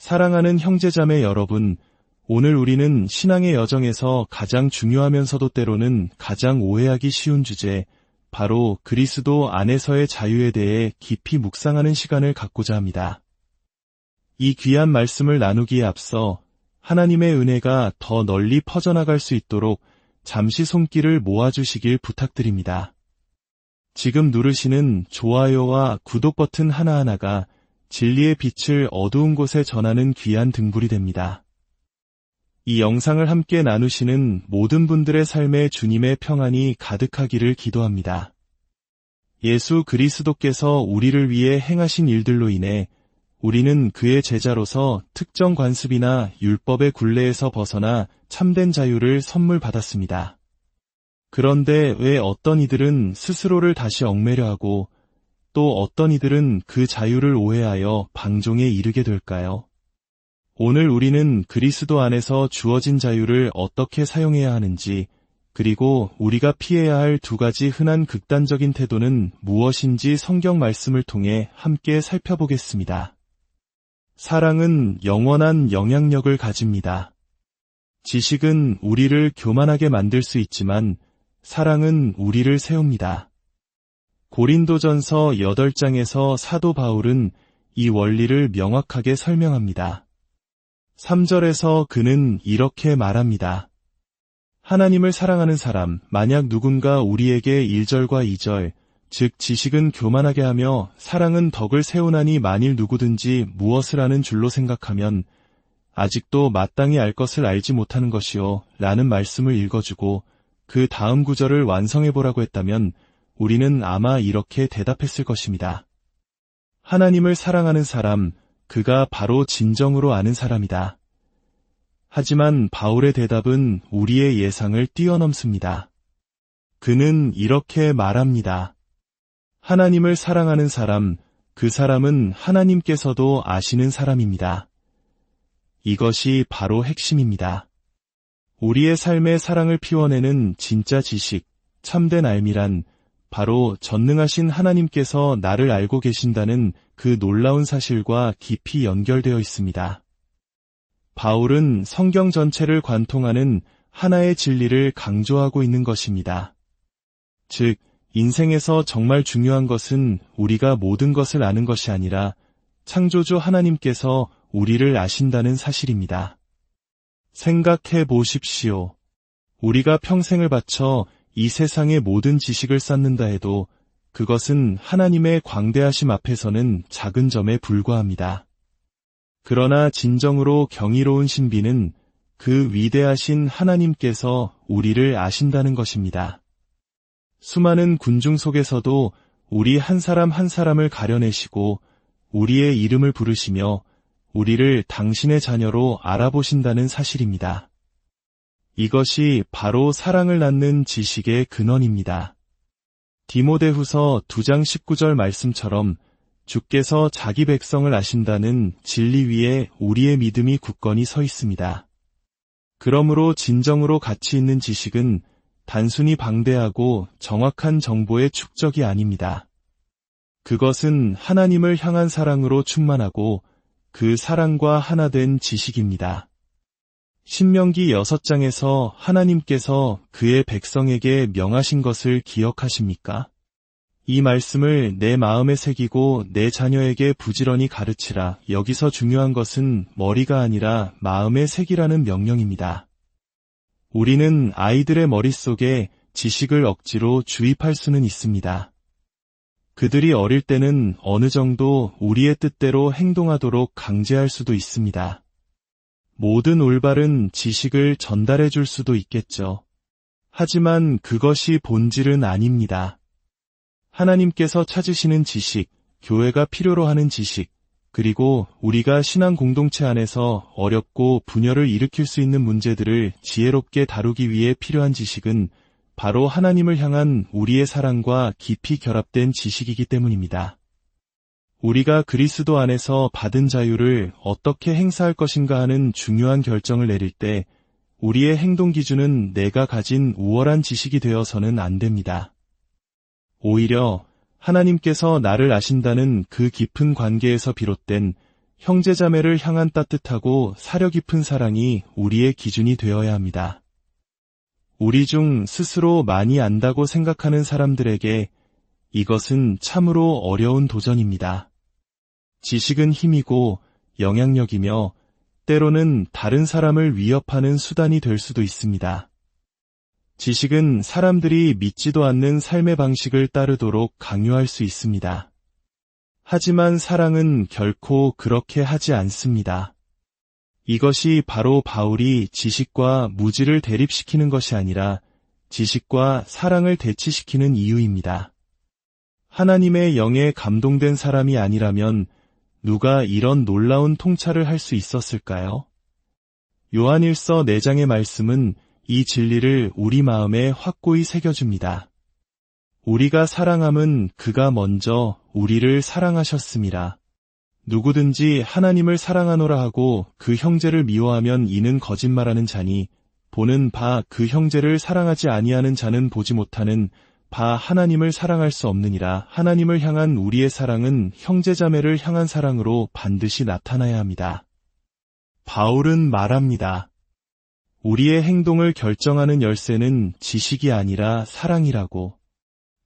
사랑하는 형제자매 여러분, 오늘 우리는 신앙의 여정에서 가장 중요하면서도 때로는 가장 오해하기 쉬운 주제, 바로 그리스도 안에서의 자유에 대해 깊이 묵상하는 시간을 갖고자 합니다. 이 귀한 말씀을 나누기에 앞서 하나님의 은혜가 더 널리 퍼져나갈 수 있도록 잠시 손길을 모아주시길 부탁드립니다. 지금 누르시는 좋아요와 구독 버튼 하나하나가 진리의 빛을 어두운 곳에 전하는 귀한 등불이 됩니다. 이 영상을 함께 나누시는 모든 분들의 삶에 주님의 평안이 가득하기를 기도합니다. 예수 그리스도께서 우리를 위해 행하신 일들로 인해 우리는 그의 제자로서 특정 관습이나 율법의 굴레에서 벗어나 참된 자유를 선물 받았습니다. 그런데 왜 어떤 이들은 스스로를 다시 얽매려 하고 또 어떤 이들은 그 자유를 오해하여 방종에 이르게 될까요? 오늘 우리는 그리스도 안에서 주어진 자유를 어떻게 사용해야 하는지, 그리고 우리가 피해야 할 두 가지 흔한 극단적인 태도는 무엇인지 성경 말씀을 통해 함께 살펴보겠습니다. 사랑은 영원한 영향력을 가집니다. 지식은 우리를 교만하게 만들 수 있지만 사랑은 우리를 세웁니다. 고린도전서 8장에서 사도 바울은 이 원리를 명확하게 설명합니다. 3절에서 그는 이렇게 말합니다. 하나님을 사랑하는 사람, 만약 누군가 우리에게 1절과 2절, 즉 지식은 교만하게 하며 사랑은 덕을 세우나니 만일 누구든지 무엇을 하는 줄로 생각하면 아직도 마땅히 알 것을 알지 못하는 것이요 라는 말씀을 읽어주고 그 다음 구절을 완성해보라고 했다면 우리는 아마 이렇게 대답했을 것입니다. 하나님을 사랑하는 사람, 그가 바로 진정으로 아는 사람이다. 하지만 바울의 대답은 우리의 예상을 뛰어넘습니다. 그는 이렇게 말합니다. 하나님을 사랑하는 사람, 그 사람은 하나님께서도 아시는 사람입니다. 이것이 바로 핵심입니다. 우리의 삶의 사랑을 피워내는 진짜 지식, 참된 알미란 바로 전능하신 하나님께서 나를 알고 계신다는 그 놀라운 사실과 깊이 연결되어 있습니다. 바울은 성경 전체를 관통하는 하나의 진리를 강조하고 있는 것입니다. 즉, 인생에서 정말 중요한 것은 우리가 모든 것을 아는 것이 아니라 창조주 하나님께서 우리를 아신다는 사실입니다. 생각해 보십시오. 우리가 평생을 바쳐 이 세상의 모든 지식을 쌓는다 해도 그것은 하나님의 광대하심 앞에서는 작은 점에 불과합니다. 그러나 진정으로 경이로운 신비는 그 위대하신 하나님께서 우리를 아신다는 것입니다. 수많은 군중 속에서도 우리 한 사람 한 사람을 가려내시고 우리의 이름을 부르시며 우리를 당신의 자녀로 알아보신다는 사실입니다. 이것이 바로 사랑을 낳는 지식의 근원입니다. 디모데후서 2장 19절 말씀처럼 주께서 자기 백성을 아신다는 진리 위에 우리의 믿음이 굳건히 서 있습니다. 그러므로 진정으로 가치 있는 지식은 단순히 방대하고 정확한 정보의 축적이 아닙니다. 그것은 하나님을 향한 사랑으로 충만하고 그 사랑과 하나 된 지식입니다. 신명기 6장에서 하나님께서 그의 백성에게 명하신 것을 기억하십니까? 이 말씀을 내 마음에 새기고 내 자녀에게 부지런히 가르치라. 여기서 중요한 것은 머리가 아니라 마음에 새기라는 명령입니다. 우리는 아이들의 머릿속에 지식을 억지로 주입할 수는 있습니다. 그들이 어릴 때는 어느 정도 우리의 뜻대로 행동하도록 강제할 수도 있습니다. 모든 올바른 지식을 전달해 줄 수도 있겠죠. 하지만 그것이 본질은 아닙니다. 하나님께서 찾으시는 지식, 교회가 필요로 하는 지식, 그리고 우리가 신앙 공동체 안에서 어렵고 분열을 일으킬 수 있는 문제들을 지혜롭게 다루기 위해 필요한 지식은 바로 하나님을 향한 우리의 사랑과 깊이 결합된 지식이기 때문입니다. 우리가 그리스도 안에서 받은 자유를 어떻게 행사할 것인가 하는 중요한 결정을 내릴 때 우리의 행동 기준은 내가 가진 우월한 지식이 되어서는 안 됩니다. 오히려 하나님께서 나를 아신다는 그 깊은 관계에서 비롯된 형제자매를 향한 따뜻하고 사려 깊은 사랑이 우리의 기준이 되어야 합니다. 우리 중 스스로 많이 안다고 생각하는 사람들에게 이것은 참으로 어려운 도전입니다. 지식은 힘이고 영향력이며 때로는 다른 사람을 위협하는 수단이 될 수도 있습니다. 지식은 사람들이 믿지도 않는 삶의 방식을 따르도록 강요할 수 있습니다. 하지만 사랑은 결코 그렇게 하지 않습니다. 이것이 바로 바울이 지식과 무지를 대립시키는 것이 아니라 지식과 사랑을 대치시키는 이유입니다. 하나님의 영에 감동된 사람이 아니라면 누가 이런 놀라운 통찰을 할 수 있었을까요? 요한일서 4장의 말씀은 이 진리를 우리 마음에 확고히 새겨줍니다. 우리가 사랑함은 그가 먼저 우리를 사랑하셨습니다. 누구든지 하나님을 사랑하노라 하고 그 형제를 미워하면 이는 거짓말하는 자니 보는 바 그 형제를 사랑하지 아니하는 자는 보지 못하는 바 하나님을 사랑할 수 없느니라 하나님을 향한 우리의 사랑은 형제자매를 향한 사랑으로 반드시 나타나야 합니다. 바울은 말합니다. 우리의 행동을 결정하는 열쇠는 지식이 아니라 사랑이라고.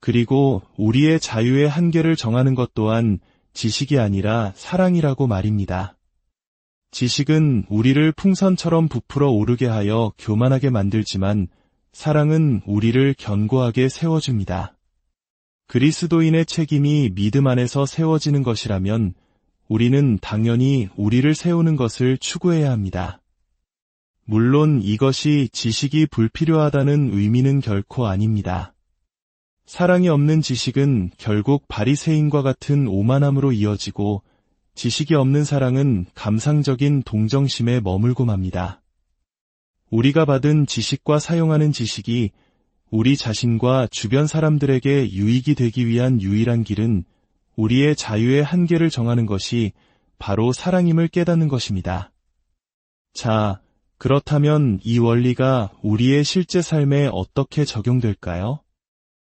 그리고 우리의 자유의 한계를 정하는 것 또한 지식이 아니라 사랑이라고 말입니다. 지식은 우리를 풍선처럼 부풀어 오르게 하여 교만하게 만들지만 사랑은 우리를 견고하게 세워줍니다. 그리스도인의 책임이 믿음 안에서 세워지는 것이라면 우리는 당연히 우리를 세우는 것을 추구해야 합니다. 물론 이것이 지식이 불필요하다는 의미는 결코 아닙니다. 사랑이 없는 지식은 결국 바리새인과 같은 오만함으로 이어지고 지식이 없는 사랑은 감상적인 동정심에 머물고 맙니다. 우리가 받은 지식과 사용하는 지식이 우리 자신과 주변 사람들에게 유익이 되기 위한 유일한 길은 우리의 자유의 한계를 정하는 것이 바로 사랑임을 깨닫는 것입니다. 자, 그렇다면 이 원리가 우리의 실제 삶에 어떻게 적용될까요?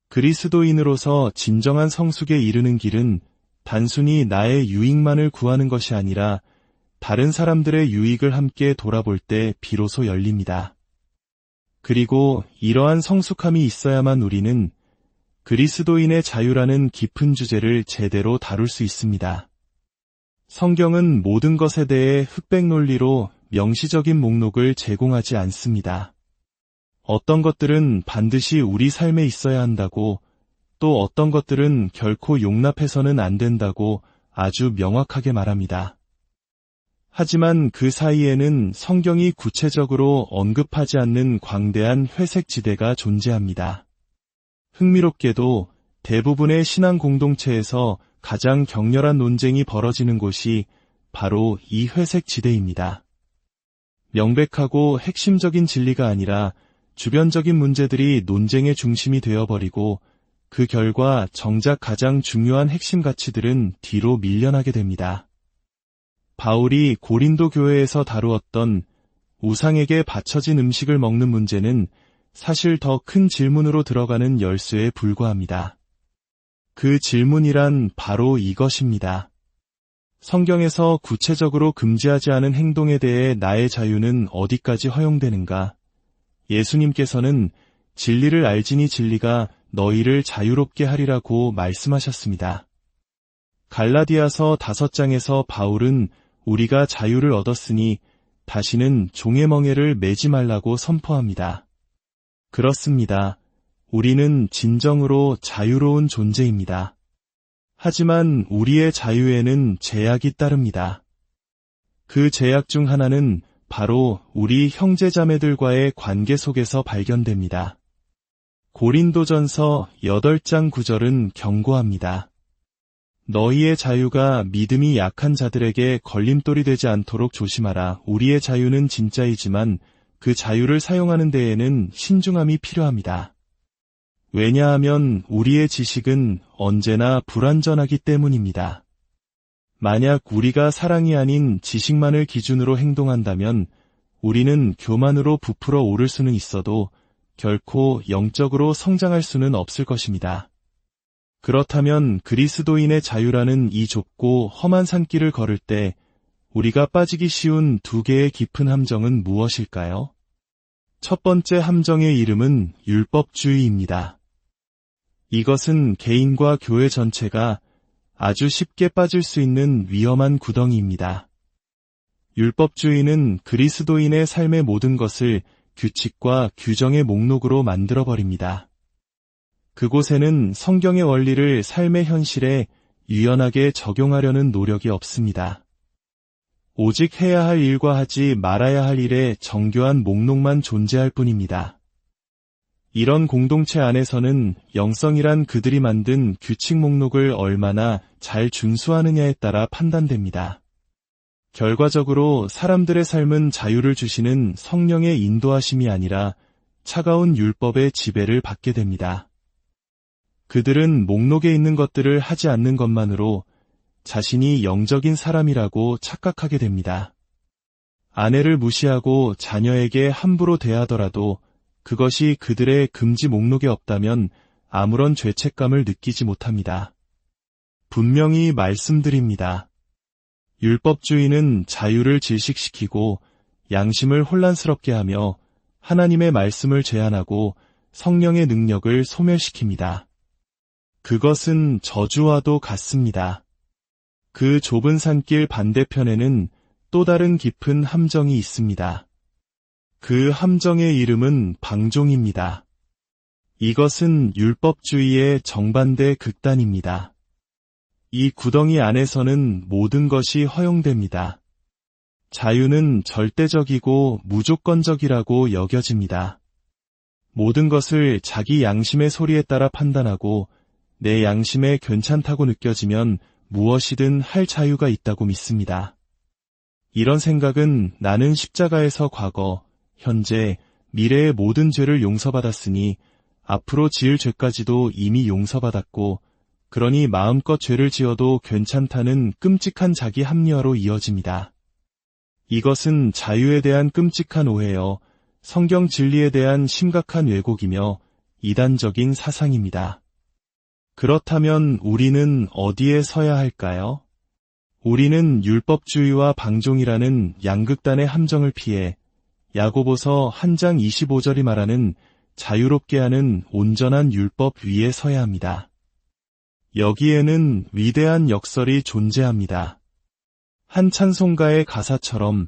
그리스도인으로서 진정한 성숙에 이르는 길은 단순히 나의 유익만을 구하는 것이 아니라 다른 사람들의 유익을 함께 돌아볼 때 비로소 열립니다. 그리고 이러한 성숙함이 있어야만 우리는 그리스도인의 자유라는 깊은 주제를 제대로 다룰 수 있습니다. 성경은 모든 것에 대해 흑백 논리로 명시적인 목록을 제공하지 않습니다. 어떤 것들은 반드시 우리 삶에 있어야 한다고 또 어떤 것들은 결코 용납해서는 안 된다고 아주 명확하게 말합니다. 하지만 그 사이에는 성경이 구체적으로 언급하지 않는 광대한 회색 지대가 존재합니다. 흥미롭게도 대부분의 신앙 공동체에서 가장 격렬한 논쟁이 벌어지는 곳이 바로 이 회색 지대입니다. 명백하고 핵심적인 진리가 아니라 주변적인 문제들이 논쟁의 중심이 되어버리고 그 결과 정작 가장 중요한 핵심 가치들은 뒤로 밀려나게 됩니다. 바울이 고린도 교회에서 다루었던 우상에게 바쳐진 음식을 먹는 문제는 사실 더 큰 질문으로 들어가는 열쇠에 불과합니다. 그 질문이란 바로 이것입니다. 성경에서 구체적으로 금지하지 않은 행동에 대해 나의 자유는 어디까지 허용되는가? 예수님께서는 진리를 알지니 진리가 너희를 자유롭게 하리라고 말씀하셨습니다. 갈라디아서 다섯 장에서 바울은 우리가 자유를 얻었으니 다시는 종의 멍에를 매지 말라고 선포합니다. 그렇습니다. 우리는 진정으로 자유로운 존재입니다. 하지만 우리의 자유에는 제약이 따릅니다. 그 제약 중 하나는 바로 우리 형제자매들과의 관계 속에서 발견됩니다. 고린도전서 8장 9절은 경고합니다. 너희의 자유가 믿음이 약한 자들에게 걸림돌이 되지 않도록 조심하라. 우리의 자유는 진짜이지만 그 자유를 사용하는 데에는 신중함이 필요합니다. 왜냐하면 우리의 지식은 언제나 불완전하기 때문입니다. 만약 우리가 사랑이 아닌 지식만을 기준으로 행동한다면 우리는 교만으로 부풀어 오를 수는 있어도 결코 영적으로 성장할 수는 없을 것입니다. 그렇다면 그리스도인의 자유라는 이 좁고 험한 산길을 걸을 때 우리가 빠지기 쉬운 두 개의 깊은 함정은 무엇일까요? 첫 번째 함정의 이름은 율법주의입니다. 이것은 개인과 교회 전체가 아주 쉽게 빠질 수 있는 위험한 구덩이입니다. 율법주의는 그리스도인의 삶의 모든 것을 규칙과 규정의 목록으로 만들어버립니다. 그곳에는 성경의 원리를 삶의 현실에 유연하게 적용하려는 노력이 없습니다. 오직 해야 할 일과 하지 말아야 할 일의 정교한 목록만 존재할 뿐입니다. 이런 공동체 안에서는 영성이란 그들이 만든 규칙 목록을 얼마나 잘 준수하느냐에 따라 판단됩니다. 결과적으로 사람들의 삶은 자유를 주시는 성령의 인도하심이 아니라 차가운 율법의 지배를 받게 됩니다. 그들은 목록에 있는 것들을 하지 않는 것만으로 자신이 영적인 사람이라고 착각하게 됩니다. 아내를 무시하고 자녀에게 함부로 대하더라도 그것이 그들의 금지 목록에 없다면 아무런 죄책감을 느끼지 못합니다. 분명히 말씀드립니다. 율법주의는 자유를 질식시키고 양심을 혼란스럽게 하며 하나님의 말씀을 제한하고 성령의 능력을 소멸시킵니다. 그것은 저주와도 같습니다. 그 좁은 산길 반대편에는 또 다른 깊은 함정이 있습니다. 그 함정의 이름은 방종입니다. 이것은 율법주의의 정반대 극단입니다. 이 구덩이 안에서는 모든 것이 허용됩니다. 자유는 절대적이고 무조건적이라고 여겨집니다. 모든 것을 자기 양심의 소리에 따라 판단하고 내 양심에 괜찮다고 느껴지면 무엇이든 할 자유가 있다고 믿습니다. 이런 생각은 나는 십자가에서 과거, 현재, 미래의 모든 죄를 용서받았으니 앞으로 지을 죄까지도 이미 용서받았고 그러니 마음껏 죄를 지어도 괜찮다는 끔찍한 자기 합리화로 이어집니다. 이것은 자유에 대한 끔찍한 오해여 성경 진리에 대한 심각한 왜곡이며 이단적인 사상입니다. 그렇다면 우리는 어디에 서야 할까요? 우리는 율법주의와 방종이라는 양극단의 함정을 피해 야고보서 한 장 25절이 말하는 자유롭게 하는 온전한 율법 위에 서야 합니다. 여기에는 위대한 역설이 존재합니다. 한 찬송가의 가사처럼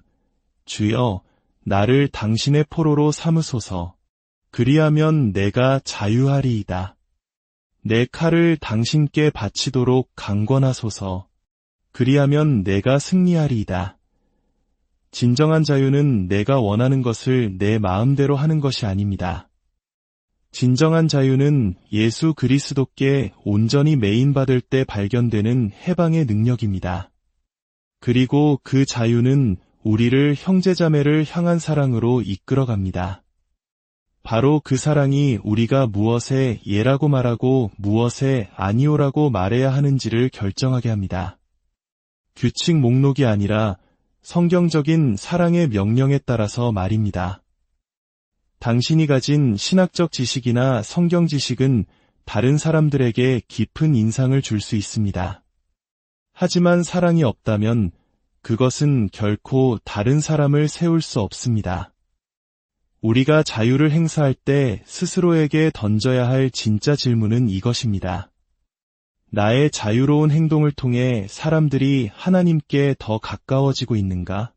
주여 나를 당신의 포로로 삼으소서 그리하면 내가 자유하리이다. 내 칼을 당신께 바치도록 강권하소서 그리하면 내가 승리하리이다. 진정한 자유는 내가 원하는 것을 내 마음대로 하는 것이 아닙니다. 진정한 자유는 예수 그리스도께 온전히 메인받을 때 발견되는 해방의 능력입니다. 그리고 그 자유는 우리를 형제자매를 향한 사랑으로 이끌어갑니다. 바로 그 사랑이 우리가 무엇에 예라고 말하고 무엇에 아니오라고 말해야 하는지를 결정하게 합니다. 규칙 목록이 아니라 성경적인 사랑의 명령에 따라서 말입니다. 당신이 가진 신학적 지식이나 성경 지식은 다른 사람들에게 깊은 인상을 줄 수 있습니다. 하지만 사랑이 없다면 그것은 결코 다른 사람을 세울 수 없습니다. 우리가 자유를 행사할 때 스스로에게 던져야 할 진짜 질문은 이것입니다. 나의 자유로운 행동을 통해 사람들이 하나님께 더 가까워지고 있는가?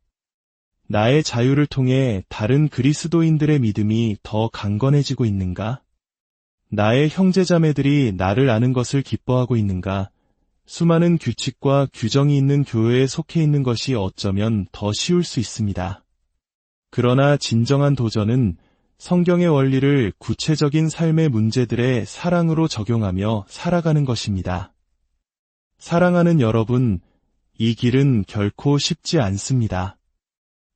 나의 자유를 통해 다른 그리스도인들의 믿음이 더 강건해지고 있는가? 나의 형제자매들이 나를 아는 것을 기뻐하고 있는가? 수많은 규칙과 규정이 있는 교회에 속해 있는 것이 어쩌면 더 쉬울 수 있습니다. 그러나 진정한 도전은 성경의 원리를 구체적인 삶의 문제들의 사랑으로 적용하며 살아가는 것입니다. 사랑하는 여러분, 이 길은 결코 쉽지 않습니다.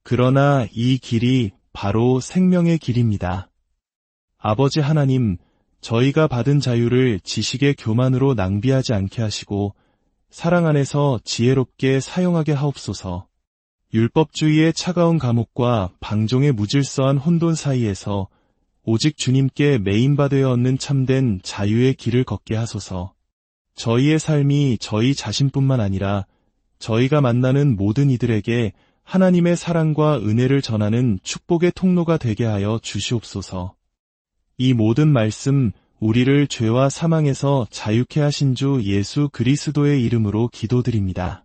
그러나 이 길이 바로 생명의 길입니다. 아버지 하나님, 저희가 받은 자유를 지식의 교만으로 낭비하지 않게 하시고 사랑 안에서 지혜롭게 사용하게 하옵소서. 율법주의의 차가운 감옥과 방종의 무질서한 혼돈 사이에서 오직 주님께 메인바되어 얻는 참된 자유의 길을 걷게 하소서. 저희의 삶이 저희 자신뿐만 아니라 저희가 만나는 모든 이들에게 하나님의 사랑과 은혜를 전하는 축복의 통로가 되게 하여 주시옵소서. 이 모든 말씀 우리를 죄와 사망에서 자유케 하신 주 예수 그리스도의 이름으로 기도드립니다.